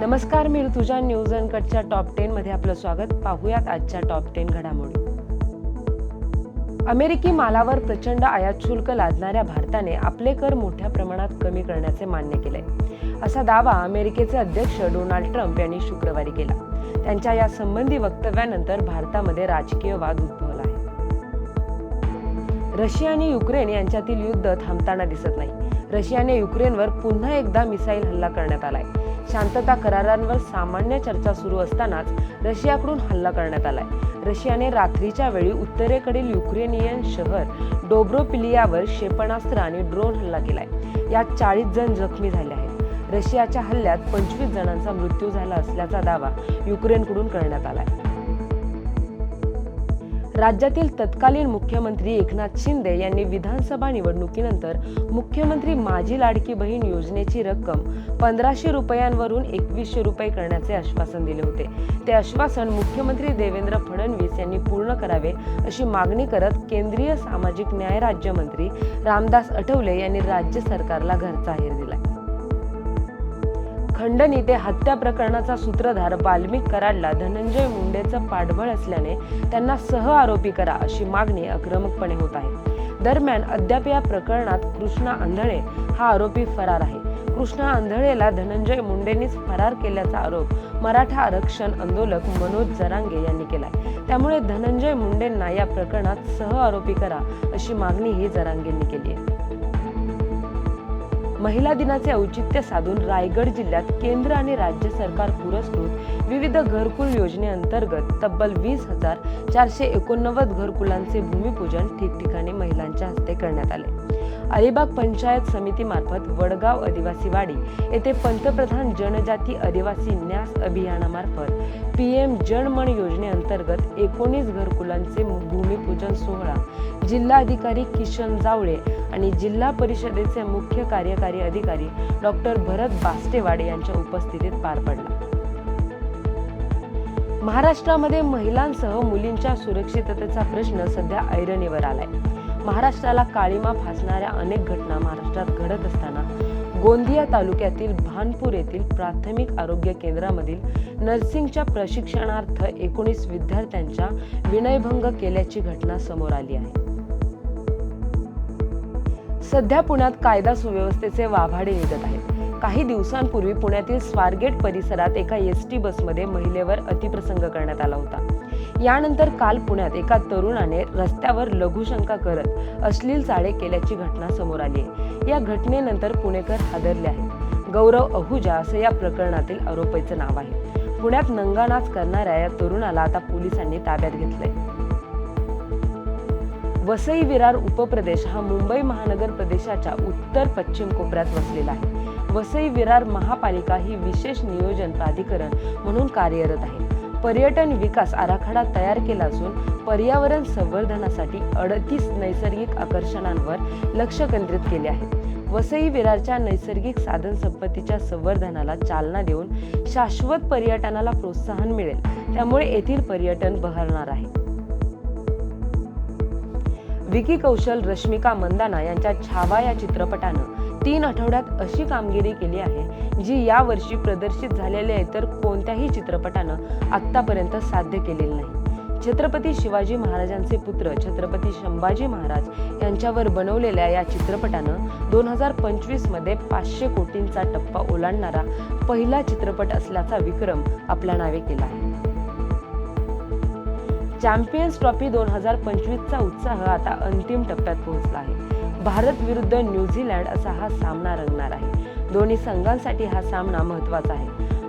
नमस्कार मी ऋतुजा न्यूज अनकटच्या टॉप टेन मध्ये आपलं स्वागत. पाहूयात आजच्या टॉप टेन घडामोडी. अमेरिकी मालावर प्रचंड आयात शुल्क लादणाऱ्या भारताने आपले कर मोठ्या प्रमाणात कमी करण्याचे मान्य केले असा दावा अमेरिकेचे अध्यक्ष डोनाल्ड ट्रम्प यांनी शुक्रवारी केला. त्यांच्या या संबंधी वक्तव्यानंतर भारतामध्ये राजकीय वाद उद्भवला आहे. रशिया आणि युक्रेन यांच्यातील युद्ध थांबताना दिसत नाही. रशियाने युक्रेनवर पुन्हा एकदा मिसाईल हल्ला करण्यात आलाय. शांतता करारांवर सामान्य चर्चा सुरू असतानाच रशियाकडून हल्ला करण्यात आलाय. रशियाने रात्रीच्या वेळी उत्तरेकडील युक्रेनियन शहर डोब्रोपिलियावर क्षेपणास्त्र आणि ड्रोन हल्ला केलाय. यात चाळीस जण जखमी झाले आहेत. रशियाच्या हल्ल्यात पंचवीस जणांचा मृत्यू झाला असल्याचा दावा युक्रेनकडून करण्यात आलाय. राज्यातील तत्कालीन मुख्यमंत्री एकनाथ शिंदे यांनी विधानसभा निवडणुकीनंतर मुख्यमंत्री माझी लाडकी बहीण योजनेची रक्कम पंधराशे रुपयांवरून एकवीसशे रुपये करण्याचे आश्वासन दिले होते. ते आश्वासन मुख्यमंत्री देवेंद्र फडणवीस यांनी पूर्ण करावे अशी मागणी करत केंद्रीय सामाजिक न्याय राज्यमंत्री रामदास आठवले यांनी राज्य सरकारला घरचा अहेर दिलाय. खंडणी ते हत्या प्रकरणाचा सूत्रधार बाल्मिक कराडला धनंजय मुंडेचं पाठबळ असल्याने त्यांना सह आरोपी करा अशी मागणी आक्रमकपणे होत आहे. दरम्यान अद्याप या प्रकरणात कृष्णा आंधळे हा आरोपी फरार आहे. कृष्णा आंधळेला धनंजय मुंडेंनीच फरार केल्याचा आरोप मराठा आरक्षण आंदोलक मनोज जरांगे यांनी केलाय. त्यामुळे धनंजय मुंडेंना या प्रकरणात सह आरोपी करा अशी मागणीही जरांगेंनी केली आहे. महिला दिनाचे औचित्य साधून रायगड जिल्ह्यात केंद्र आणि राज्य सरकार पुरस्कृत विविध घरकुल योजनेअंतर्गत तब्बल वीस हजार चारशे एकोणनव्वद घरकुलांचे भूमिपूजन ठिकठिकाणी महिलांच्या हस्ते करण्यात आले. अलिबाग पंचायत समितीमार्फत वडगाव आदिवासी वाडी येथे पंतप्रधान जनजाती आदिवासी न्यास अभियानामार्फत पी एम जनमन योजनेअंतर्गत एकोणीस घरकुलांचे भूमिपूजन सोहळा जिल्हाधिकारी किशन जावळे आणि जिल्हा परिषदेचे मुख्य कार्यकारी अधिकारी डॉक्टर भरत बास्टेवाडे यांच्या उपस्थितीत पार पडला. महाराष्ट्रामध्ये महिलांसह मुलींच्या सुरक्षिततेचा प्रश्न सध्या ऐरणीवर आलाय. महाराष्ट्राला काळीमा फासणाऱ्या अनेक घटना महाराष्ट्रात घडत असताना गोंदिया तालुक्यातील भानपूर येथील प्राथमिक आरोग्य केंद्रामधील नर्सिंगच्या प्रशिक्षणार्थ एकोणीस विद्यार्थ्यांच्या विनयभंग केल्याची घटना समोर आली आहे. सध्या पुण्यात कायदा सुव्यवस्थेचे वाभाडे निघत आहेत. काही दिवसांपूर्वी पुण्यातील स्वारगेट परिसरात एका एस टी बसमध्ये महिलेवर अतिप्रसंग करण्यात आला होता. यानंतर काल पुण्यात एका तरुणाने रस्त्यावर लघुशंका करत अश्लील चाळे केल्याची घटना समोर आली आहे. या घटनेनंतर पुणेकर हादरले आहेत. गौरव अहुजा असं या प्रकरणातील आरोपीचं नाव आहे. पुण्यात नंगानाच करणाऱ्या या तरुणाला आता पोलिसांनी ताब्यात घेतलंय. वसई विरार उपप्रदेश हा मुंबई महानगर प्रदेशाच्या उत्तर पश्चिम कोपऱ्यात वसलेला आहे. वसई विरार महापालिका ही विशेष नियोजन प्राधिकरण म्हणून कार्यरत आहे. पर्यटन विकास आराखडा तयार केला असून पर्यावरण संवर्धनासाठी अडतीस नैसर्गिक आकर्षणांवर लक्ष केंद्रित केले आहे. वसई विरारच्या नैसर्गिक साधन संपत्तीच्या संवर्धनाला चालना देऊन शाश्वत पर्यटनाला प्रोत्साहन मिळेल. त्यामुळे येथील पर्यटन बहरणार आहे. विकी कौशल रश्मिका मंदाना यांच्या छावा या चित्रपटानं तीन आठवड्यात अशी कामगिरी केली आहे जी यावर्षी प्रदर्शित झालेल्या इतर कोणत्याही चित्रपटानं आत्तापर्यंत साध्य केलेली नाही. छत्रपती शिवाजी महाराजांचे पुत्र छत्रपती संभाजी महाराज यांच्यावर बनवलेल्या या चित्रपटानं दोन हजार पंचवीसमध्ये पाचशे कोटींचा टप्पा ओलांडणारा पहिला चित्रपट असल्याचा विक्रम आपल्या नावे केला आहे. चॅम्पियन्स ट्रॉफी दोन हजार पंचवीसचा उत्साह आता अंतिम टप्प्यात पोहोचला आहे. भारत विरुद्ध न्यूझीलँड असा हा सामना रंगणार आहे. दोन्ही संघांसाठी हा सामना महत्त्वाचा आहे.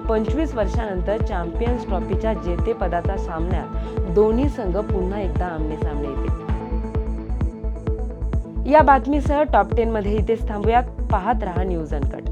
पंचवीस वर्षानंतर चॅम्पियन्स ट्रॉफीच्या जेतेपदाच्या सामन्यात दोन्ही संघ पुन्हा एकदा आमने सामने येतील. या बातमीसह टॉप टेनमध्ये इथेच थांबूयात. पाहत रहा न्यूज अनकट.